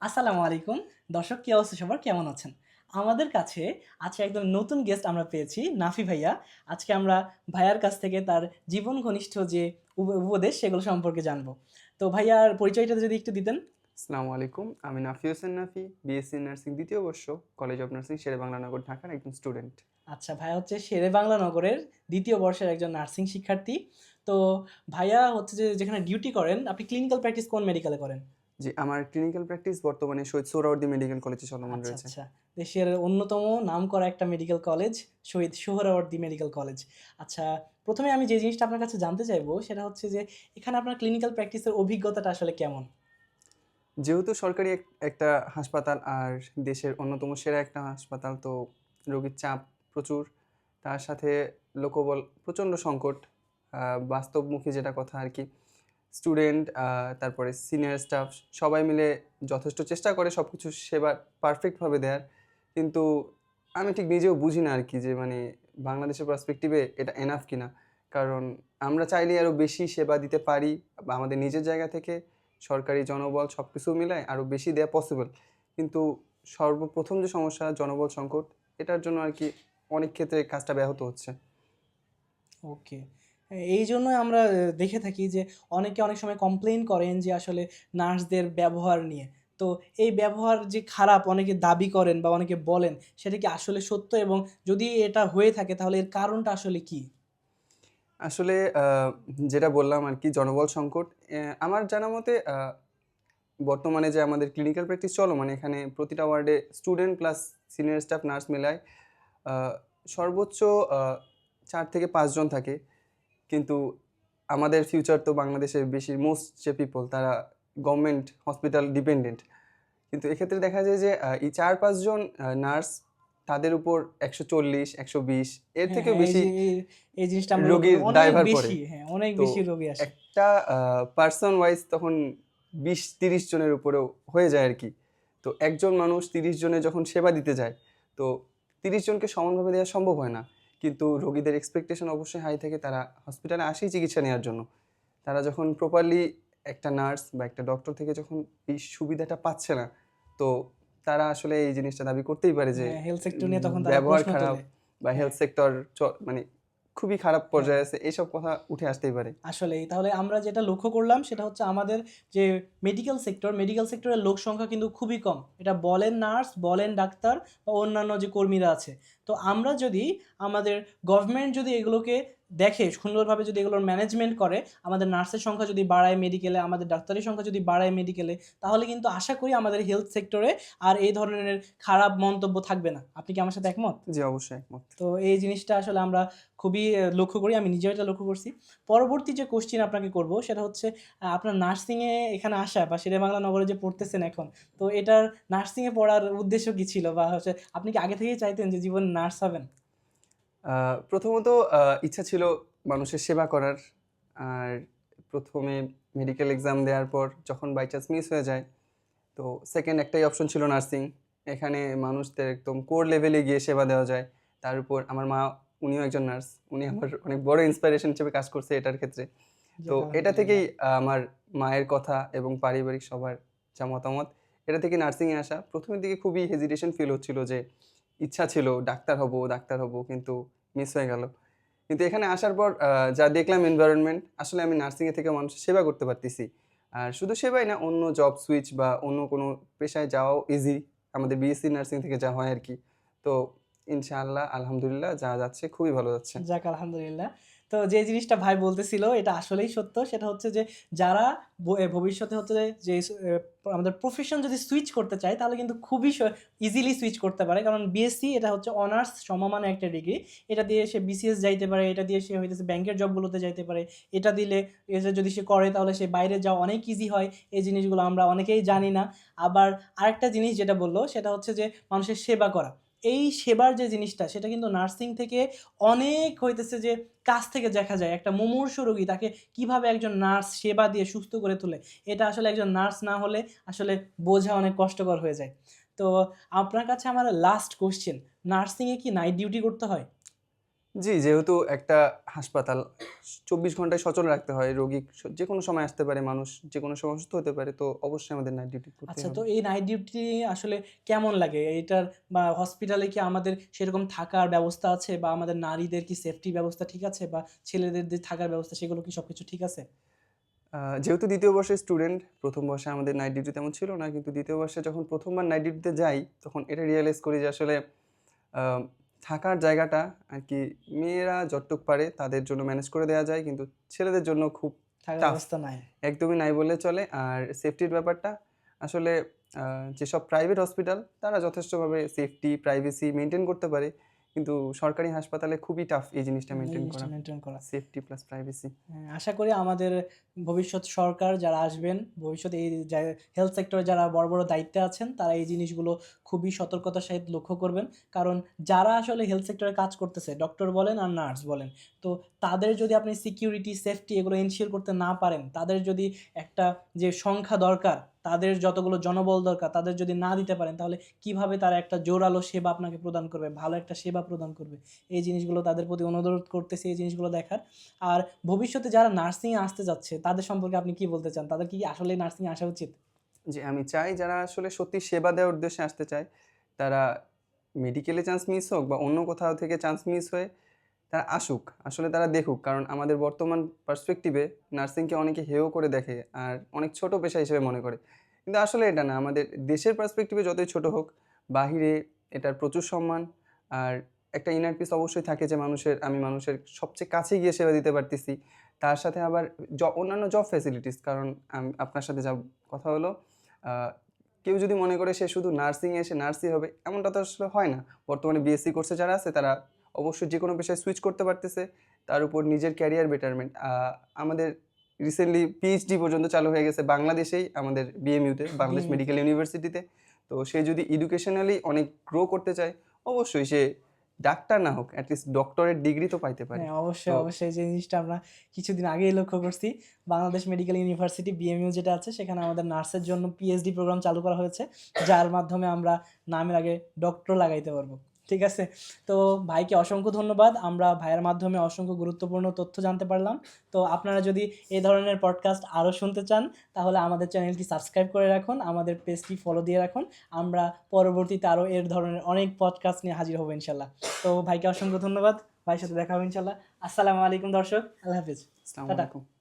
আসসালামু আলাইকুম। দর্শক কি অবস্থা সবার? কেমন আছেন? আমাদের কাছে আজকে একদম নতুন গেস্ট আমরা পেয়েছি নাফি ভাইয়া। আজকে আমরা ভাইয়ার কাছ থেকে তার জীবন ঘনিষ্ঠ যে উপ- উপদেশ সেগুলো সম্পর্কে জানব। তো ভাইয়ার পরিচয়টা যদি একটু দিতেন। আসসালামু আলাইকুম আমি Nafi Hossain Nafi B Sc nursing দ্বিতীয় বর্ষ college of nursing Sher-e Bangla Nagar ঢাকার একজন স্টুডেন্ট আচ্ছা ভাইয়া হচ্ছে শেরে বাংলা নগরের দ্বিতীয় বর্ষের একজন নার্সিং শিক্ষার্থী। তো ভাইয়া হচ্ছে যে যেখানে ডিউটি করেন আপনি ক্লিনিক্যাল প্র্যাকটিস কোন মেডিকেলে করেন? জি আমার ক্লিনিক্যাল প্র্যাকটিস বর্তমানে শহীদ সোহরাওয়ার্দী মেডিকেল কলেজে চলমান আচ্ছা রয়েছে। আচ্ছা। দেশের অন্যতম নাম করা একটা medical college Shaheed Suhrawardy medical college আচ্ছা প্রথমে আমি যে জিনিসটা আপনার কাছে জানতে চাইব সেটা হচ্ছে যে এখানে আপনার ক্লিনিক্যাল প্র্যাকটিসের অভিজ্ঞতাটা আসলে কেমন? যেহেতু সরকারি একটা হাসপাতাল আর দেশের অন্যতম সেরা একটা হাসপাতাল তো রোগীর চাপ প্রচুর। তার সাথে লোকবল প্রচণ্ড সংকট বাস্তবমুখী যেটা কথা আর কি। স্টুডেন্ট তারপরে সিনিয়র স্টাফ সবাই মিলে যথেষ্ট চেষ্টা করে সব কিছু সেবা পারফেক্টভাবে দেওয়ার কিন্তু আমি ঠিক নিজেও বুঝি না আর কি যে মানে বাংলাদেশের পার্সপেক্টিভে এটা এনাফ কিনা। কারণ আমরা চাইলে আরও বেশি সেবা দিতে পারি, বা আমাদের নিজের জায়গা থেকে সরকারি জনবল সব কিছু মিলায় আরও বেশি দেওয়া পসিবল কিন্তু সর্বপ্রথম যে সমস্যা, জনবল সংকট, এটার জন্য আর কি অনেক ক্ষেত্রে কাজটা ব্যাহত হচ্ছে। ওকে এই জন্য আমরা দেখে থাকি যে অনেকে অনেক সময় কমপ্লেন করেন যে আসলে নার্সদের ব্যবহার নিয়ে। তো এই ব্যবহার যে খারাপ অনেকে দাবি করেন বা অনেকে বলেন, সেটা কি আসলে সত্য? এবং যদি এটা হয়ে থাকে, তাহলে এর কারণটা আসলে কি? আসলে যেটা বললাম আর কি, জনবল সংকট আমার জানা মতে বর্তমানে যে আমাদের ক্লিনিক্যাল প্র্যাকটিস চলো মানে এখানে প্রতিটা ওয়ার্ডে student plus senior staff nurse মেলায় সর্বোচ্চ চার থেকে পাঁচজন থাকে। কিন্তু আমাদের ফিউচার তো বাংলাদেশের বেশি মোস্ট যে পিপল তারা গভর্নমেন্ট হসপিটাল ডিপেন্ডেন্ট কিন্তু এক্ষেত্রে দেখা যায় যে এই চার পাঁচজন নার্স তাদের উপর একশো চল্লিশ একশো বিশ এর হ্যাঁ, থেকেও হ্যাঁ, বেশি এই- জিনিসটা রোগীর পড়ে। বেশি হ্যাঁ অনেক বেশি রোগী আসে। একটা পার্সন ওয়াইজ তখন বিশ তিরিশ জনের উপরেও হয়ে যায় আর কি। তো একজন মানুষ তিরিশ জনে যখন সেবা দিতে যায় তো তিরিশ জনকে সমানভাবে দেওয়া সম্ভব হয় না। কিন্তু রোগীদের এক্সপেকটেশন অবশ্যই হাই থাকে তারা হসপিটালে আসেই চিকিৎসা নেওয়ার জন্য। তারা যখন প্রপারলি একটা নার্স বা একটা ডক্টর থেকে যখন এই সুবিধাটা পাচ্ছে না তো তারা আসলে এই জিনিসটা দাবি করতেই পারে যে হেলথ সেক্টর নিয়ে তখন ব্যবহার খারাপ বা হেলথ সেক্টর মানে খুবই খারাপ পর্যায়ে আছে এইসব কথা উঠে আসতেই পারে। আসলে তাহলে আমরা যেটা লক্ষ্য করলাম সেটা হচ্ছে আমাদের যে মেডিকেল সেক্টর মেডিকেল সেক্টরের লোক সংখ্যা কিন্তু খুবই কম। এটা বলেন নার্স বলেন ডাক্তার বা অন্যান্য যে কর্মীরা আছে। তো আমরা যদি আমাদের গভর্নমেন্ট যদি এগুলোকে দেখে সুন্দরভাবে যদি এগুলোর ম্যানেজমেন্ট করে আমাদের নার্সের সংখ্যা যদি বাড়ায় মেডিকেলে আমাদের ডাক্তারের সংখ্যা যদি বাড়ায় মেডিকেলে তাহলে কিন্তু আশা করি আমাদের হেলথ সেক্টরে আর এই ধরনের খারাপ মন্তব্য থাকবে না। আপনি কি আমার সাথে একমত? জি অবশ্যই একমত। তো এই জিনিসটা আসলে আমরা খুবই লক্ষ্য করি আমি নিজেও এটা লক্ষ্য করছি। পরবর্তী যে কোশ্চিন আপনাকে করব সেটা হচ্ছে আপনার নার্সিংয়ে এখানে আসা বা শেরেবাংলা নগরে যে পড়তেছেন এখন তো এটার নার্সিংয়ে পড়ার উদ্দেশ্য কী ছিল? বা হচ্ছে আপনি কি আগে থেকেই চাইতেন যে জীবন নার্স হবেন? প্রথমত ইচ্ছা ছিল মানুষের সেবা করার। আর প্রথমে মেডিকেল এক্সাম দেওয়ার পর যখন বাই চান্স মিস হয়ে যায় তো সেকেন্ড একটাই অপশন ছিল নার্সিং এখানে মানুষদের একদম কোর লেভেলে গিয়ে সেবা দেওয়া যায়। তার উপর আমার মা উনিও একজন নার্স উনি আমার অনেক বড় ইন্সপিরেশন হিসেবে কাজ করছে এটার ক্ষেত্রে। তো এটা থেকেই আমার মায়ের কথা এবং পারিবারিক সবার যা মতামত এটা থেকে নার্সিংয়ে আসা। প্রথমের দিকে খুবই হেজিটেশন ফিল হচ্ছিল যে ইচ্ছা ছিল, ডাক্তার হব ডাক্তার হব, কিন্তু মিস হয়ে গেল। কিন্তু এখানে আসার পর যা দেখলাম এনভায়রনমেন্ট আসলে আমি নার্সিংয়ে থেকে মানুষের সেবা করতে পারতেছি। আর শুধু সেবাই না, অন্য জব সুইচ বা অন্য কোনো পেশায় যাওয়াও ইজি আমাদের বিএসসি নার্সিং থেকে যা হয় আর কি। তো ইনশাআল্লাহ, আলহামদুলিল্লাহ, যা যাচ্ছে খুবই ভালো যাচ্ছে। যাক, আলহামদুলিল্লাহ। তো যে জিনিসটা ভাই বলতেছিল, এটা আসলেই সত্য। সেটা হচ্ছে যে, যারা ভবিষ্যতে হচ্ছে যে আমাদের প্রফেশন যদি সুইচ করতে চায়, তাহলে কিন্তু খুবই ইজিলি সুইচ করতে পারে। কারণ বিএসসি এটা হচ্ছে অনার্স সমমান একটা ডিগ্রি এটা দিয়ে সে বিসিএস যাইতে পারে, এটা দিয়ে সে হইতেছে ব্যাংকের জবগুলোতে যাইতে পারে। এটা দিলে এটা যদি সে করে, তাহলে সে বাইরে যাওয়া অনেক ইজি হয়। এই জিনিসগুলো আমরা অনেকেই জানি না। আবার আরেকটা জিনিস যেটা বলল, সেটা হচ্ছে যে, মানুষের সেবা করা। এই সেবার যে জিনিসটা, সেটা কিন্তু নার্সিং থেকে অনেক হইতেছে যে কাছ থেকে দেখা যায়। একটা মুমূর্ষ রোগী তাকে কীভাবে একজন নার্স সেবা দিয়ে সুস্থ করে তোলে, এটা আসলে একজন নার্স না হলে আসলে বোঝা অনেক কষ্টকর হয়ে যায়। তো আপনার কাছে আমার লাস্ট কোশ্চেন নার্সিংয়ে কি নাইট ডিউটি করতে হয়? জি যেহেতু একটা হাসপাতাল চব্বিশ ঘন্টায় সচল রাখতে হয় রোগী যে কোনো সময় আসতে পারে মানুষ যে কোনো সময় অসুস্থ হতে পারে তো অবশ্যই আমাদের নাইট ডিউটি করতে আচ্ছা তো এই নাইট ডিউটি আসলে কেমন লাগে? এটার বা হসপিটালে কি আমাদের সেরকম থাকার ব্যবস্থা আছে বা আমাদের নারীদের কি সেফটি ব্যবস্থা ঠিক আছে বা ছেলেদের যে থাকার ব্যবস্থা সেগুলো কি সবকিছু ঠিক আছে? যেহেতু দ্বিতীয় বর্ষের স্টুডেন্ট প্রথম বর্ষে আমাদের নাইট ডিউটি তেমন ছিল না কিন্তু দ্বিতীয় বর্ষে যখন প্রথমবার নাইট ডিউটিতে যাই তখন এটা রিয়েলাইজ করি যে আসলে থাকার জায়গাটা আর কি মেয়েরা যতটুক পারে তাদের জন্য ম্যানেজ করে দেওয়া যায় কিন্তু ছেলেদের জন্য খুব অবস্থা নাই। একদমই নাই বললে চলে। আর সেফটির ব্যাপারটা আসলে আহ, যেসব প্রাইভেট হসপিটাল তারা যথেষ্টভাবে সেফটি প্রাইভেসি মেনটেন করতে পারে। কিন্তু সরকারি হাসপাতালে খুবই টাফ এই জিনিসটা মেনটেন করা। মেনটেন করা। সেফটি প্লাস প্রাইভেসি আশা করি আমাদের ভবিষ্যৎ সরকার যারা আসবেন ভবিষ্যতে এই হেলথ সেক্টরে যারা বড় বড় দায়িত্বে আছেন তারা এই জিনিসগুলো খুবই সতর্কতার সাথে লক্ষ্য করবেন। কারণ যারা আসলে হেলথ সেক্টরে কাজ করতেছে ডক্টর বলেন আর নার্স বলেন তো তাদের যদি আপনি সিকিউরিটি সেফটি এগুলো এনশিওর করতে না পারেন তাদের যদি একটা যে সংখ্যা দরকার তাদের যতগুলো জনবল দরকার, তাদের যদি না দিতে পারেন, তাহলে কীভাবে তারা একটা জোরালো সেবা আপনাকে প্রদান করবে, ভালো একটা সেবা প্রদান করবে? এই জিনিসগুলো তাদের প্রতি অনুরোধ করতেছে এই জিনিসগুলো দেখার। আর ভবিষ্যতে যারা নার্সিংয়ে আসতে যাচ্ছে, তাদের সম্পর্কে আপনি কি বলতে চান? তাদের কি আসলে নার্সিং আসা উচিত? যে আমি চাই যারা আসলে সত্যি সেবা দেওয়ার উদ্দেশ্যে আসতে চায়, তারা মেডিকেলে চান্স মিস হোক বা অন্য কোথাও থেকে চান্স মিস হয়ে তারা আসুক, আসলে তারা দেখুক। কারণ আমাদের বর্তমান পার্সপেক্টিভে নার্সিংকে অনেকে হেয় করে দেখে আর অনেক ছোট পেশা হিসেবে মনে করে। কিন্তু আসলে এটা না, আমাদের দেশের পার্সপেক্টিভে যতই ছোট হোক, বাহিরে এটার প্রচুর সম্মান আর একটা ইনার পিস অবশ্যই থাকে যে মানুষের, আমি মানুষের সবচেয়ে কাছে গিয়ে সেবা দিতে পারতেছি। তার সাথে আবার অন্যান্য জব ফ্যাসিলিটিস কারণ আপনার সাথে যা কথা হলো কেউ যদি মনে করে সে শুধু নার্সিংয়ে এসে নার্সই হবে, এমনটা তো আসলে হয় না। বর্তমানে বিএসসি কোর্সে যারা আছে, তারা অবশ্যই যে কোনো পেশায় সুইচ করতে পারতেছে তার উপর নিজের ক্যারিয়ার বেটারমেন্ট আমাদের রিসেন্টলি পিএইচডি পর্যন্ত চালু হয়ে গেছে বাংলাদেশেই আমাদের বিএমইউতে বাংলাদেশ মেডিকেল ইউনিভার্সিটিতে তো। সে যদি এডুকেশনালি অনেক গ্রো করতে চায় অবশ্যই সে ডাক্তার না হোক অ্যাটলিস্ট ডক্টরের ডিগ্রি তো পাইতে পারে। হ্যাঁ অবশ্যই অবশ্যই যে জিনিসটা আমরা কিছুদিন আগেই লক্ষ্য করছি। বাংলাদেশ মেডিকেল ইউনিভার্সিটি বিএমইউ যেটা আছে সেখানে আমাদের নার্সের জন্য পিএইচডি প্রোগ্রাম চালু করা হয়েছে যার মাধ্যমে আমরা নামের আগে ডক্টর লাগাইতে পারব। ঠিক আছে? তো ভাইকে অসংখ্য ধন্যবাদ। আমরা ভাইয়ের মাধ্যমে অসংখ্য গুরুত্বপূর্ণ তথ্য জানতে পারলাম। তো আপনারা যদি এই ধরনের পডকাস্ট আরও শুনতে চান তাহলে আমাদের চ্যানেলটি সাবস্ক্রাইব করে রাখুন আমাদের পেজটি ফলো দিয়ে রাখুন। আমরা পরবর্তীতে আরও এর ধরনের অনেক পডকাস্ট নিয়ে হাজির হব ইনশাল্লাহ। তো ভাইকে অসংখ্য ধন্যবাদ। ভাইয়ের সাথে দেখা হবে ইনশাল্লাহ। আসসালামু আলাইকুম দর্শক। আল্লাহ হাফিজ। আসসালামু। আলাইকুম।